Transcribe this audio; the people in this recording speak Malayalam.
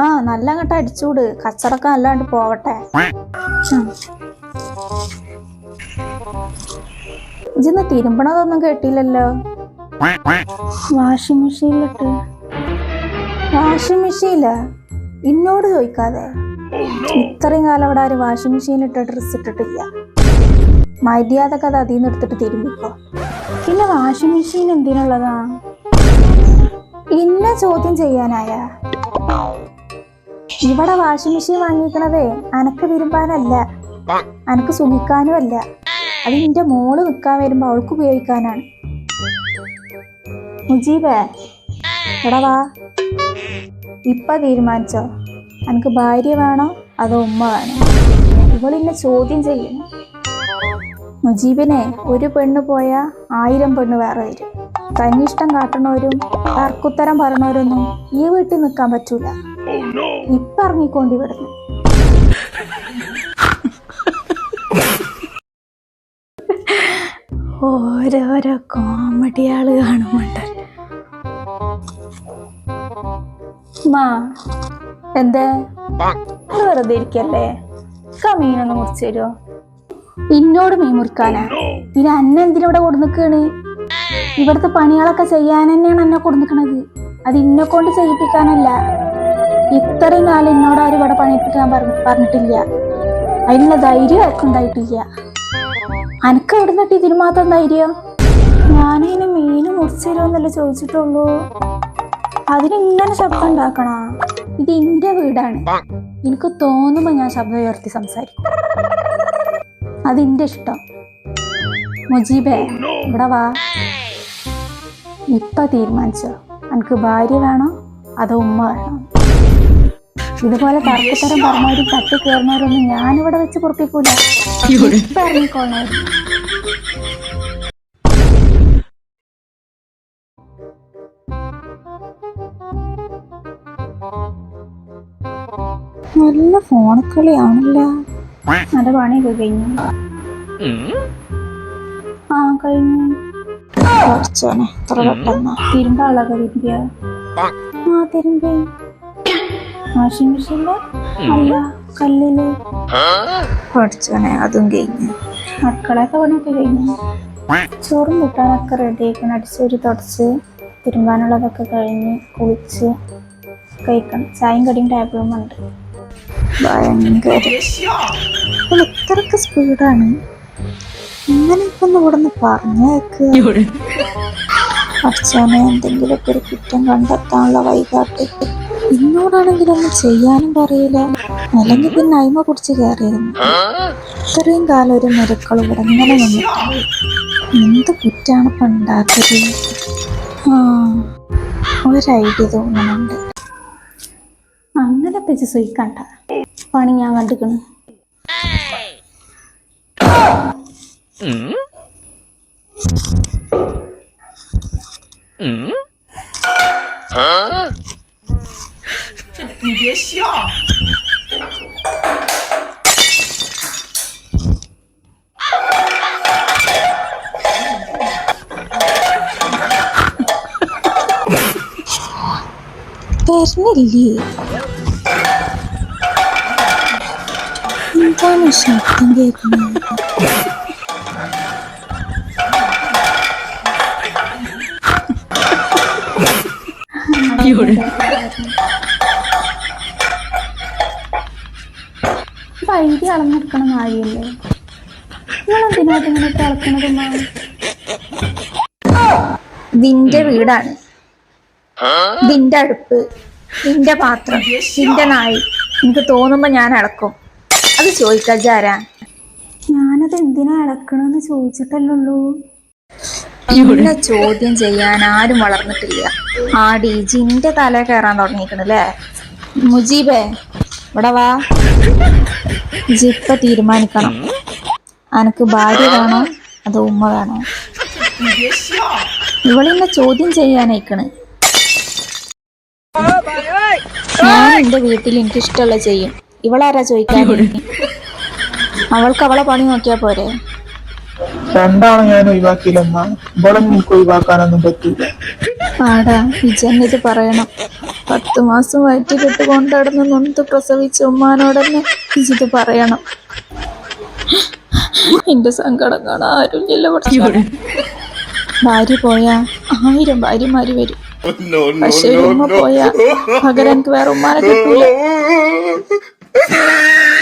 ആ നല്ല അങ്ങോട്ട് അടിച്ചൂട്. കച്ചറക്കം അല്ലാണ്ട് പോവട്ടെ. ഇജിന്ന് തിരുമ്പണതൊന്നും കേട്ടില്ലല്ലോ? വാഷിംഗ് മെഷീനിലിട്ട്. വാഷിംഗ് മെഷീനിൽ? ഇന്നോട് ചോദിക്കാതെ. ഇത്രയും കാലം അവിടെ ആര് വാഷിംഗ് മെഷീനിലിട്ട് ഡ്രസ്സ് ഇട്ടിട്ടില്ല. മര്യാദയ്ക്ക് അത് അതിൽ നിന്ന് എടുത്തിട്ട് തിരുമ്പിക്കോ. പിന്നെ വാഷിംഗ് മെഷീൻ എന്തിനുള്ളതാ? ഇന്ന ചോദ്യം ചെയ്യാനായ? ഇവിടെ വാഷിംഗ് മെഷീൻ വാങ്ങിക്കണതേ അനക്ക് തിരുമ്പാനല്ല അനക്ക് സുഖിക്കാനും അല്ല അത് നിന്റെ മോൾ നിൽക്കാൻ വരുമ്പോ അവൾക്ക് ഉപയോഗിക്കാനാണ്. മുജീബേ വാ. ഇപ്പൊ തീരുമാനിച്ചോ? അനക്ക് ഭാര്യ വേണോ അതോ ഉമ്മ വേണോ? ഇവളിന്നെ ചോദ്യം ചെയ്യുന്നു മുജീബിനെ ഒരു പെണ്ണ് പോയാൽ ആയിരം പെണ്ണ് വേറെ വരും. തന്നിഷ്ടം കാട്ടണവരും തർക്കുത്തരം പറഞ്ഞവരൊന്നും ഈ വീട്ടിൽ നിൽക്കാൻ പറ്റൂല. ഇപ്പൊ വരുന്നു ഇവിടുന്ന്. ഓരോരോ കോമഡിയാൾ കാണുമുണ്ട് മാ എന്തേ? വെറുതെ ഇരിക്കല്ലേ? ഇക്ക മീനൊന്ന് മുറിച്ചു തരുമോ ഇന്നോട് മീൻ മുറിക്കാനാ? പിന്നെ അന്ന എന്തിനവിടെ കൊടുന്നിക്കാണ്? ഇവിടുത്തെ പണികളൊക്കെ ചെയ്യാൻ തന്നെയാണ് എന്നെ കൊടുന്നിക്കണത്. അത് ഇന്നെ കൊണ്ട് ചെയ്യിപ്പിക്കാനല്ല. ഇത്രയും കാലം എന്നോട് ആരും ഇവിടെ പണിയിപ്പിക്കാൻ പറഞ്ഞിട്ടില്ല. അതിനുള്ള ധൈര്യം ആർക്കും ഉണ്ടായിട്ടില്ല. അനക്ക് എവിടെ നിന്നിട്ട് ഇതിന് മാത്രം ധൈര്യം? ഞാനതിന് മീൻ മുറിച്ചുതരുമെന്നല്ലേ ചോദിച്ചിട്ടുള്ളൂ. അതിനിങ്ങനെ ശബ്ദം ഉണ്ടാക്കണ? ഇത് എന്റെ വീടാണ്. എനിക്ക് തോന്നുമ്പോ ഞാൻ ശബ്ദം ഉയർത്തി സംസാരിക്കും. അതിന്റെ ഇഷ്ടം. മുജീബേ ഇവിടെ വാ. ഇപ്പൊ തീരുമാനിച്ചോ? എനിക്ക് ഭാര്യ വേണോ? അതോ ഉമ്മ വേണോ? ഇതുപോലെ തർക്കത്തരം പറഞ്ഞവരും തട്ടി കയറുന്നവരൊന്നും ഞാനിവിടെ വെച്ച് പൊറപ്പിക്കൂല ഇപ്പൊ ഇറങ്ങിക്കോളായിരുന്നു നല്ല ഫോണക്കളിയാണല്ലോ നല്ല പണിയൊക്കെ കഴിഞ്ഞു. ആ കഴിഞ്ഞു. കുറച്ചോനെ പെട്ടെന്ന്. തിരുമ്പാളൊക്കെ തിരുമ്പിയ. ആ തിരുമ്പി. വാഷിംഗ് മെഷീനിൽ അല്ല കല്ലിൽ പഠിച്ചോനെ അതും കഴിഞ്ഞു. അടുക്കളയൊക്കെ പണിയൊക്കെ കഴിഞ്ഞു. ചോറും കൂട്ടാനൊക്കെ റെഡി ആക്കണം അടിച്ചൊരു തുടച്ച് തിരുമ്പാനുള്ളതൊക്കെ കഴിഞ്ഞ് കുളിച്ച് കഴിക്കണം. ചായയും കടിയും ടേബിളും ഉണ്ട്. ഭയങ്കര ഇത്രക്ക് സ്പീഡാണ് ഇങ്ങനെ ഇപ്പൊ ഒന്ന് ഇവിടെ നിന്ന് പറഞ്ഞേക്ക് അച്ഛനെ എന്തെങ്കിലുമൊക്കെ ഒരു കുറ്റം കണ്ടെത്താനുള്ള വൈകാട്ട് എന്നോടാണെങ്കിൽ ഒന്നും ചെയ്യാനും പറയില്ല. അല്ലെങ്കിൽ പിന്നെ അയിമ കുടിച്ച് കയറിയിരുന്നു ഇത്രയും കാലം ഒരു മരുക്കൾ ഇവിടെ ഇങ്ങനെ എന്ത് കുറ്റാണ് ഇപ്പൊ ഉണ്ടാക്കിയത്? ആ ഒരു ഐഡിയ തോന്നുന്നുണ്ട്. അങ്ങനെ പിച്ച് സുഖിക്കണ്ട പണി ഞാൻ കണ്ടിക്കണ് 你别笑。There's Nelly. 인간을 시작한 게 그 냥. 비오 래. വൈകി അളന്നെടുക്കണ കാര്യല്ലേ നിങ്ങളെന്തിനായിട്ട് ഇതിന്റെ വീടാണ്. നിന്റെ അടുപ്പ് നിന്റെ പാത്രം നിന്റെ നായി. എനിക്ക് തോന്നുമ്പോ ഞാൻ അളക്കും അത് ചോദിക്കാജാരാ ഞാനത് എന്തിനാ അളക്കണെന്ന് ചോദിച്ചിട്ടല്ലുള്ളൂ ഇവിടെ ചോദ്യം ചെയ്യാൻ ആരും വളർന്നിട്ടില്ല. ആടി ജിന്റെ തല കയറാൻ തുടങ്ങിക്കണല്ലേ മുജീബേ ഇവിടെ വാ. ജിപ്പ തീരുമാനിക്കണം. അനക്ക് ഭാര്യ വേണോ? അതോ ഉമ്മ വേണോ? ഇവളിന്നെ ചോദ്യം ചെയ്യാനയക്കണ്. ഞാൻ എന്റെ വീട്ടിൽ എനിക്ക് ഇഷ്ടമുള്ള ചെയ്യും. ഇവളാരാ ചോദിക്കാൻ അവൾക്ക് അവളെ പണി നോക്കിയാ പോരെ? രണ്ടാണ് ഞാൻ ഒഴിവാക്കിയില്ലെന്നാ ഇവിടെ നിങ്ങൾക്ക് ഒഴിവാക്കാനൊന്നും പറ്റൂല. ആടാ ഇജന്നിത് പറയണം. പത്ത് മാസം വയറ്റിലിട്ട് കൊണ്ടടന്ന് നൊന്ത് പ്രസവിച്ച ഉമ്മാനോടന്നെ ഇത് പറയണം. എന്റെ സങ്കടം കാണാൻ ആരുമില്ല കുറച്ച് ഭാര്യ പോയാ ആയിരം ഭാര്യമാര് വരും. പക്ഷേ ഒരു ഉമ്മ പോയാ പകരം എനിക്ക് വേറെ ഉമ്മാനെ കിട്ടൂല.